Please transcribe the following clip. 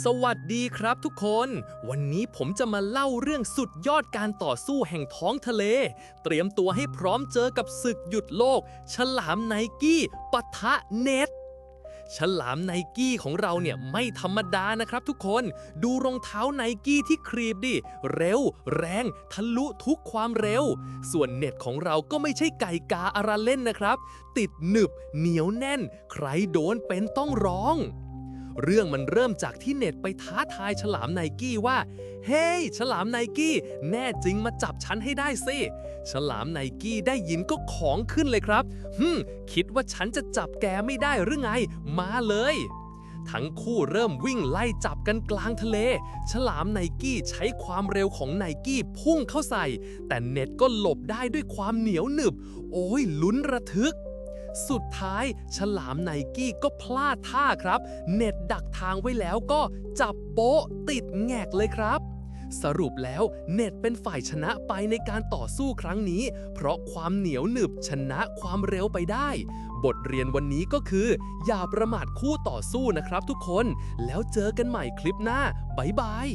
สวัสดีครับทุกคน วันนี้ผมจะมาเล่าเรื่องสุดยอดการต่อสู้แห่งท้องทะเล เตรียมตัวให้พร้อมเจอกับศึกหยุดโลก ฉลามไนกี้ปะทะเน็ตฉลามไนกี้ของเราเนี่ยไม่ธรรมดานะครับทุกคน ดูรองเท้าไนกี้ที่ครีบดิ เร็ว แรง ทะลุทุกความเร็ว ส่วนเน็ตของเราก็ไม่ใช่ไก่กาอาราเล่นนะครับ ติดหนึบ เหนียวแน่น ใครโดนเป็นต้องร้อง เรื่องมันเริ่มจากที่เน็ตไปท้าทายฉลามไนกี้ว่า เฮ้ยฉลามไนกี้แน่จริงมาจับฉันให้ได้สิ ฉลามไนกี้ได้ยินก็ของขึ้นเลยครับฮึมคิดว่าฉันจะจับแกไม่ได้หรือไง มาเลย ทั้งคู่เริ่มวิ่งไล่จับกันกลางทะเล ฉลามไนกี้ใช้ความเร็วของไนกี้พุ่งเข้าใส่ แต่เน็ตก็หลบได้ด้วยความเหนียวหนึบ โอ้ยลุ้นระทึก สุดท้ายฉลามไนกี้ก็พลาดท่าครับ เน็ตดักทางไว้แล้วก็จับโป๊ะติดแงกเลยครับ สรุปแล้วเน็ตเป็นฝ่ายชนะไปในการต่อสู้ครั้งนี้ เพราะความเหนียวหนึบชนะความเร็วไปได้ บทเรียนวันนี้ก็คือ อย่าประมาทคู่ต่อสู้นะครับทุกคน แล้วเจอกันใหม่คลิปหน้า บ๊ายบาย